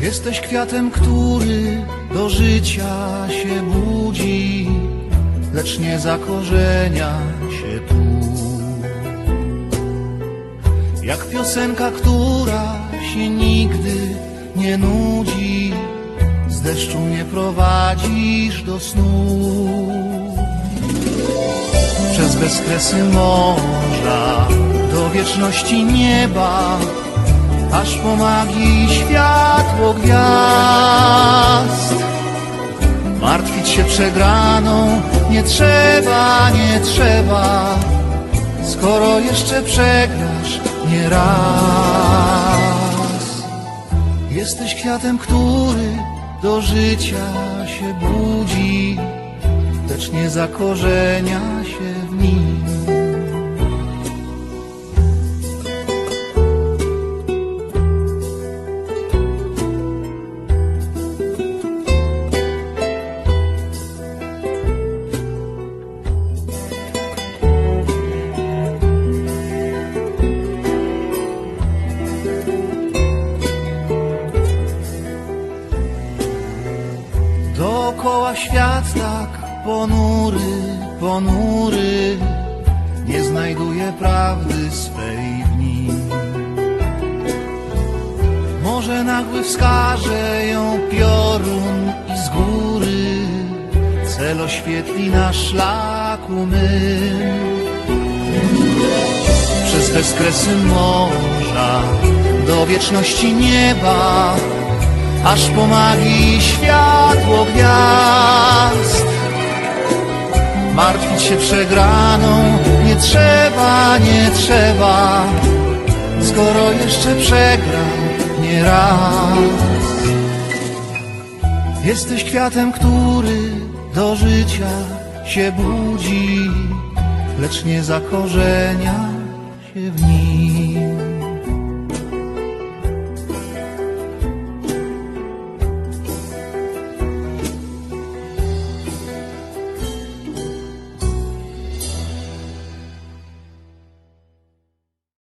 Jesteś kwiatem, który do życia się budzi, lecz nie zakorzenia się tu. Jak piosenka, która się nigdy nie nudzi, z deszczu nie prowadzisz do snu. Przez bezkresy morza do wieczności nieba aż po magii światło gwiazd. Martwić się przegraną nie trzeba, nie trzeba, skoro jeszcze przegrasz nie raz. Jesteś kwiatem, który do życia się budzi, lecz nie zakorzenia się w nim. Świat tak ponury, ponury, nie znajduje prawdy swej w nim. Może nagły wskaże ją piorun i z góry cel oświetli na szlaku mym. Przez bezkresy morza do wieczności nieba aż po magii światło gwiazd. Martwić się przegraną nie trzeba, nie trzeba, skoro jeszcze przegram nie raz. Jesteś kwiatem, który do życia się budzi, lecz nie zakorzenia się w nim.